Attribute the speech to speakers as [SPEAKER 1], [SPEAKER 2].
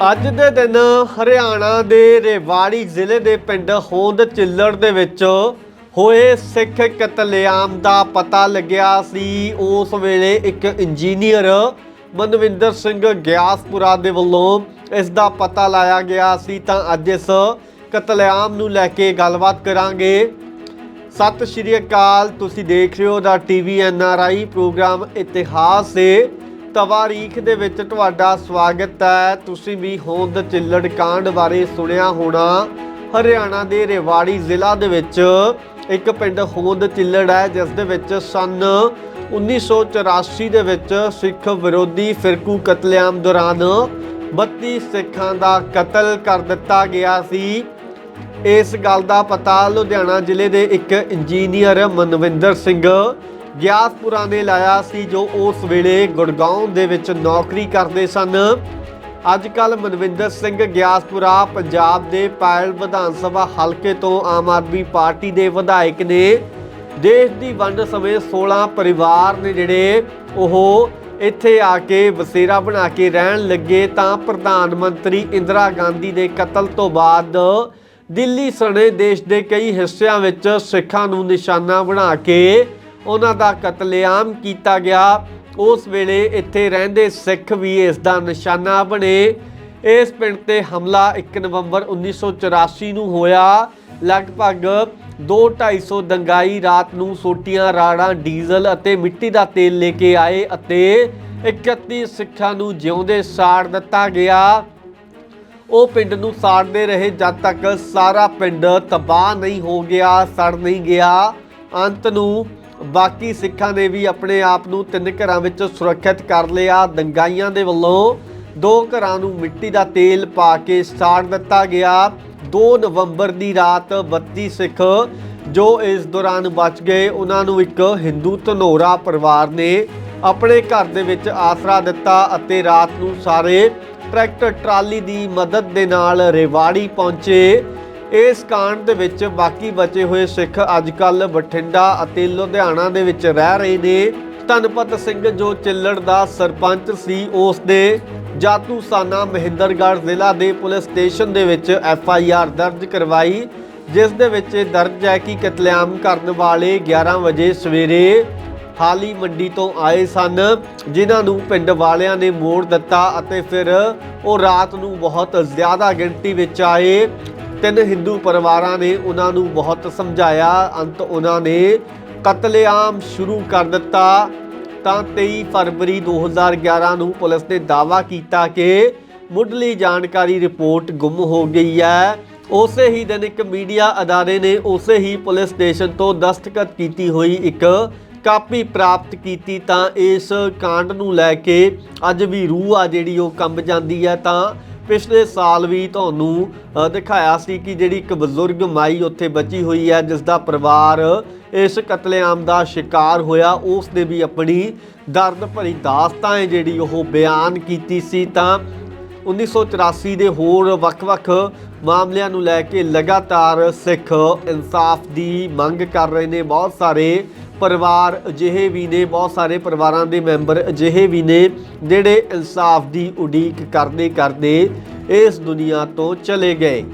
[SPEAKER 1] ਅੱਜ ਦੇ ਦਿਨ ਹਰਿਆਣਾ ਦੇ ਰੇਵਾੜੀ ਜ਼ਿਲ੍ਹੇ ਦੇ ਪਿੰਡ ਹੋਂਦ ਚਿੱਲੜ ਦੇ ਵਿੱਚ ਹੋਏ ਸਿੱਖ ਕਤਲੇਆਮ ਦਾ ਪਤਾ ਲੱਗਿਆ ਸੀ। ਉਸ ਵੇਲੇ ਇੱਕ ਇੰਜੀਨੀਅਰ ਮਨਵਿੰਦਰ ਸਿੰਘ ਗਿਆਸਪੁਰਾ ਦੇ ਵੱਲੋਂ ਇਸ ਦਾ ਪਤਾ ਲਾਇਆ ਗਿਆ ਸੀ। ਤਾਂ ਅੱਜ ਇਸ ਕਤਲੇਆਮ ਨੂੰ ਲੈ ਕੇ ਗੱਲਬਾਤ ਕਰਾਂਗੇ। ਸਤਿ ਸ਼੍ਰੀ ਅਕਾਲ, ਤੁਸੀਂ ਦੇਖ ਰਹੇ ਹੋ ਦਾ TV N R I, programme ਇਤਿਹਾਸ ਦੇ ਤਵਾਰੀਖ ਦੇ ਵਿੱਚ ਤੁਹਾਡਾ ਸਵਾਗਤ ਹੈ। ਤੁਸੀਂ ਵੀ ਹੋਂਦ ਚਿੱਲੜ ਕਾਂਡ ਬਾਰੇ ਸੁਣਿਆ ਹੋਣਾ। ਹਰਿਆਣਾ ਦੇ ਰੇਵਾੜੀ ਜ਼ਿਲ੍ਹਾ ਦੇ ਵਿੱਚ ਇੱਕ ਪਿੰਡ ਹੋਂਦ ਚਿੱਲੜ ਹੈ, ਜਿਸ ਦੇ ਵਿੱਚ ਸੰਨ 1984 ਦੇ ਵਿੱਚ ਸਿੱਖ ਵਿਰੋਧੀ ਫਿਰਕੂ ਕਤਲੇਆਮ ਦੌਰਾਨ 32 ਸਿੱਖਾਂ ਦਾ ਕਤਲ ਕਰ ਦਿੱਤਾ ਗਿਆ ਸੀ। ਇਸ ਗੱਲ ਦਾ ਪਤਾ ਲੁਧਿਆਣਾ ਜ਼ਿਲ੍ਹੇ ਦੇ ਇੱਕ ਇੰਜੀਨੀਅਰ ਮਨਵਿੰਦਰ ਸਿੰਘ ਗਿਆਸਪੁਰਾ ਨੇ ਲਾਇਆ ਸੀ ਜੋ ਉਸ ਵੇਲੇ ਗੁੜਗਾਉਂ ਦੇ ਵਿੱਚ ਨੌਕਰੀ ਕਰਦੇ ਸਨ। ਅੱਜ ਕੱਲ ਮਨਵਿੰਦਰ ਸਿੰਘ ਗਿਆਸਪੁਰਾ ਪੰਜਾਬ ਦੇ ਪਾਇਲ ਵਿਧਾਨ ਸਭਾ ਹਲਕੇ ਤੋਂ ਆਮ ਆਦਮੀ ਪਾਰਟੀ ਦੇ ਵਿਧਾਇਕ ਨੇ। ਦੇਸ਼ ਦੀ ਵੰਡ ਸਮੇਂ 16 ਪਰਿਵਾਰ ਨੇ ਜਿਹੜੇ ਉਹ ਇੱਥੇ ਆ ਕੇ ਵਸੇਰਾ ਬਣਾ ਕੇ ਰਹਿਣ ਲੱਗੇ ਤਾਂ ਪ੍ਰਧਾਨ ਮੰਤਰੀ ਇੰਦਰਾ ਗਾਂਧੀ ਦੇ ਕਤਲ ਤੋਂ ਬਾਅਦ ਦਿੱਲੀ ਸਣੇ ਦੇਸ਼ ਦੇ ਕਈ ਹਿੱਸਿਆਂ ਵਿੱਚ ਸਿੱਖਾਂ ਨੂੰ ਨਿਸ਼ਾਨਾ ਬਣਾ ਕੇ ਉਹਨਾਂ ਦਾ ਕਤਲੇਆਮ ਕੀਤਾ ਗਿਆ। ਉਸ ਵੇਲੇ ਇੱਥੇ ਰਹਿੰਦੇ ਸਿੱਖ ਵੀ ਇਸ ਦਾ ਨਿਸ਼ਾਨਾ ਬਣੇ। ਇਸ ਪਿੰਡ ਤੇ ਹਮਲਾ 1 ਨਵੰਬਰ 1984 ਨੂੰ ਹੋਇਆ। ਲਗਭਗ 2-250 ਦੰਗਾਈ ਰਾਤ ਨੂੰ ਸੋਟੀਆਂ ਰਾੜਾਂ, ਡੀਜ਼ਲ ਅਤੇ ਮਿੱਟੀ ਦਾ ਤੇਲ ਲੈ ਕੇ ਆਏ ਅਤੇ 31 ਸਿੱਖਾਂ ਨੂੰ ਜਿਉਂਦੇ ਸਾੜ ਦਿੱਤਾ ਗਿਆ। ਉਹ ਪਿੰਡ ਨੂੰ ਸਾੜਦੇ ਰਹੇ ਜਦ ਤੱਕ ਸਾਰਾ ਪਿੰਡ ਤਬਾਹ ਨਹੀਂ ਹੋ ਗਿਆ, ਸੜ ਨਹੀਂ ਗਿਆ। ਅੰਤ ਨੂੰ ਬਾਕੀ ਸਿੱਖਾਂ ਨੇ ਵੀ ਆਪਣੇ ਆਪ ਨੂੰ ਤਿੰਨ ਘਰਾਂ ਵਿੱਚ ਸੁਰੱਖਿਅਤ ਕਰ ਲਿਆ। ਦੰਗਾਈਆਂ ਦੇ ਵੱਲੋਂ ਦੋ ਘਰਾਂ ਨੂੰ ਮਿੱਟੀ ਦਾ ਤੇਲ ਪਾ ਕੇ ਸਾੜ ਦਿੱਤਾ ਗਿਆ। 2 ਨਵੰਬਰ ਦੀ ਰਾਤ 32 ਸਿੱਖ ਜੋ ਇਸ ਦੌਰਾਨ ਬਚ ਗਏ, ਉਹਨਾਂ ਨੂੰ ਇੱਕ ਹਿੰਦੂ ਧਨੋਰਾ ਪਰਿਵਾਰ ਨੇ ਆਪਣੇ ਘਰ ਦੇ ਵਿੱਚ ਆਸਰਾ ਦਿੱਤਾ ਅਤੇ ਰਾਤ ਨੂੰ ਸਾਰੇ ਟਰੈਕਟਰ ਟਰਾਲੀ ਦੀ ਮਦਦ ਦੇ ਨਾਲ ਰੇਵਾੜੀ ਪਹੁੰਚੇ। ਇਸ ਕਾਂਡ ਦੇ ਵਿੱਚ ਬਾਕੀ ਬਚੇ ਹੋਏ ਸਿੱਖ ਅੱਜ ਅੱਜਕੱਲ ਬਠਿੰਡਾ ਅਤੇ ਲੁਧਿਆਣਾ ਦੇ ਵਿੱਚ ਰਹਿ ਰਹੇ ਨੇ। ਧਨਪਤ ਸਿੰਘ ਜੋ ਚਿੱਲੜ ਦਾ ਸਰਪੰਚ ਸੀ, ਉਸ ਦੇ ਜਾਤੂ ਸਾਨਾ ਮਹਿੰਦਰਗੜ੍ਹ ਜ਼ਿਲ੍ਹਾ ਦੇ ਪੁਲਿਸ ਸਟੇਸ਼ਨ ਦੇ ਵਿੱਚ ਐਫ ਆਈ ਆਰ ਦਰਜ ਕਰਵਾਈ, ਜਿਸ ਦੇ ਵਿੱਚ ਦਰਜ ਹੈ ਕਿ ਕਤਲੇਆਮ ਕਰਨ ਵਾਲੇ 11 ਵਜੇ ਸਵੇਰੇ ਹਾਲੀ ਮੰਡੀ ਤੋਂ ਆਏ ਸਨ, ਜਿਨ੍ਹਾਂ ਨੂੰ ਪਿੰਡ ਵਾਲਿਆਂ ਨੇ ਮੋੜ ਦਿੱਤਾ ਅਤੇ ਫਿਰ ਉਹ ਰਾਤ ਨੂੰ ਬਹੁਤ ਜ਼ਿਆਦਾ ਗਿਣਤੀ ਵਿੱਚ ਆਏ। ਤਿੰਨ ਹਿੰਦੂ ਪਰਿਵਾਰਾਂ ਨੇ ਉਹਨਾਂ ਨੂੰ ਬਹੁਤ ਸਮਝਾਇਆ। ਅੰਤ ਉਹਨਾਂ ਨੇ ਕਤਲੇਆਮ ਸ਼ੁਰੂ ਕਰ ਦਿੱਤਾ। ਤਾਂ 23 ਫਰਵਰੀ 2011 ਨੂੰ ਪੁਲਿਸ ਨੇ ਦਾਅਵਾ ਕੀਤਾ ਕਿ ਮੁੱਢਲੀ ਜਾਣਕਾਰੀ ਰਿਪੋਰਟ ਗੁੰਮ ਹੋ ਗਈ ਹੈ। ਉਸੇ ਹੀ ਦਿਨ ਇੱਕ ਮੀਡੀਆ ਅਦਾਰੇ ਨੇ ਉਸੇ ਹੀ ਪੁਲਿਸ ਸਟੇਸ਼ਨ ਤੋਂ ਦਸਤਖਤ ਕੀਤੀ ਹੋਈ ਇੱਕ ਕਾਪੀ ਪ੍ਰਾਪਤ ਕੀਤੀ। ਤਾਂ ਇਸ ਕਾਂਡ ਨੂੰ ਲੈ ਕੇ ਅੱਜ ਵੀ ਰੂਹ ਆ ਜਿਹੜੀ ਉਹ ਕੰਬ ਜਾਂਦੀ ਹੈ। ਤਾਂ ਪਿਛਲੇ ਸਾਲ ਵੀ ਤੁਹਾਨੂੰ ਦਿਖਾਇਆ ਸੀ ਕਿ ਜਿਹੜੀ ਇੱਕ ਬਜ਼ੁਰਗ ਮਾਈ ਉੱਥੇ ਬਚੀ ਹੋਈ ਹੈ ਜਿਸ ਦਾ ਪਰਿਵਾਰ ਇਸ ਕਤਲੇਆਮ ਦਾ ਸ਼ਿਕਾਰ ਹੋਇਆ ਉਸ ਨੇ ਵੀ ਆਪਣੀ ਦਰਦ ਭਰੀ ਦਾਸਤਾਂ ਹੈ ਜਿਹੜੀ ਉਹ ਬਿਆਨ ਕੀਤੀ ਸੀ। ਤਾਂ 1984 ਦੇ ਹੋਰ ਵੱਖ-ਵੱਖ ਮਾਮਲਿਆਂ ਨੂੰ ਲੈ ਕੇ ਲਗਾਤਾਰ ਸਿੱਖ ਇਨਸਾਫ ਦੀ ਮੰਗ ਕਰ ਰਹੇ ਨੇ। ਬਹੁਤ ਸਾਰੇ ਪਰਿਵਾਰ ਅਜਿਹੇ ਵੀ ਨੇ, ਬਹੁਤ ਸਾਰੇ ਪਰਿਵਾਰਾਂ ਦੇ ਮੈਂਬਰ ਅਜਿਹੇ ਵੀ ਨੇ, ਜਿਹੜੇ ਇਨਸਾਫ ਦੀ ਉਡੀਕ ਕਰਦੇ ਕਰਦੇ ਇਸ ਦੁਨੀਆ ਤੋਂ ਚਲੇ ਗਏ।